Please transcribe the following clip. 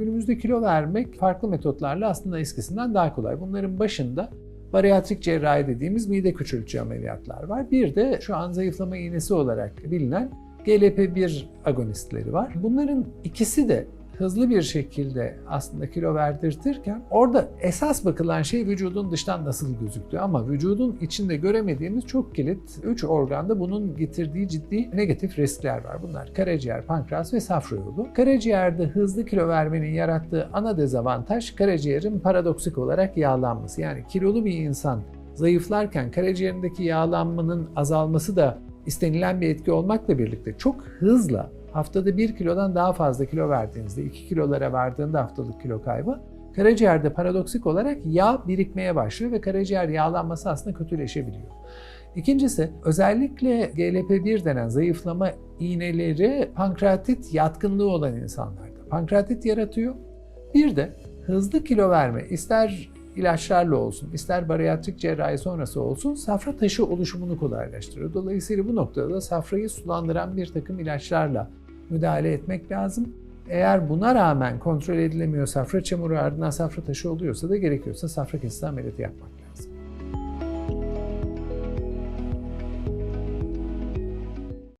Günümüzde kilo vermek farklı metotlarla aslında eskisinden daha kolay. Bunların başında Bariyatrik cerrahi dediğimiz mide küçültücü ameliyatlar var. Bir de şu an zayıflama iğnesi olarak bilinen GLP-1 agonistleri var. Bunların ikisi de hızlı bir şekilde aslında kilo verdirtirken orada esas bakılan şey vücudun dıştan nasıl gözüktüğü ama vücudun içinde göremediğimiz çok kilit 3 organda bunun getirdiği ciddi negatif riskler var. Bunlar karaciğer, pankreas ve safra yolu. Karaciğerde hızlı kilo vermenin yarattığı ana dezavantaj karaciğerin paradoksik olarak yağlanması. Yani kilolu bir insan zayıflarken karaciğerindeki yağlanmanın azalması da istenilen bir etki olmakla birlikte çok hızla haftada 1 kilodan daha fazla kilo verdiğinizde 2 kilolara vardığında haftalık kilo kaybı karaciğerde paradoksik olarak yağ birikmeye başlıyor ve karaciğer yağlanması aslında kötüleşebiliyor. İkincisi özellikle GLP-1 denen zayıflama iğneleri pankreatit yatkınlığı olan insanlarda pankreatit yaratıyor. Bir de hızlı kilo verme ister ilaçlarla olsun, ister bariyatrik cerrahi sonrası olsun safra taşı oluşumunu kolaylaştırıyor. Dolayısıyla bu noktada da safrayı sulandıran bir takım ilaçlarla müdahale etmek lazım. Eğer buna rağmen kontrol edilemiyor safra çamuru ardından safra taşı oluyorsa da gerekiyorsa safra kesesi ameliyatı yapmak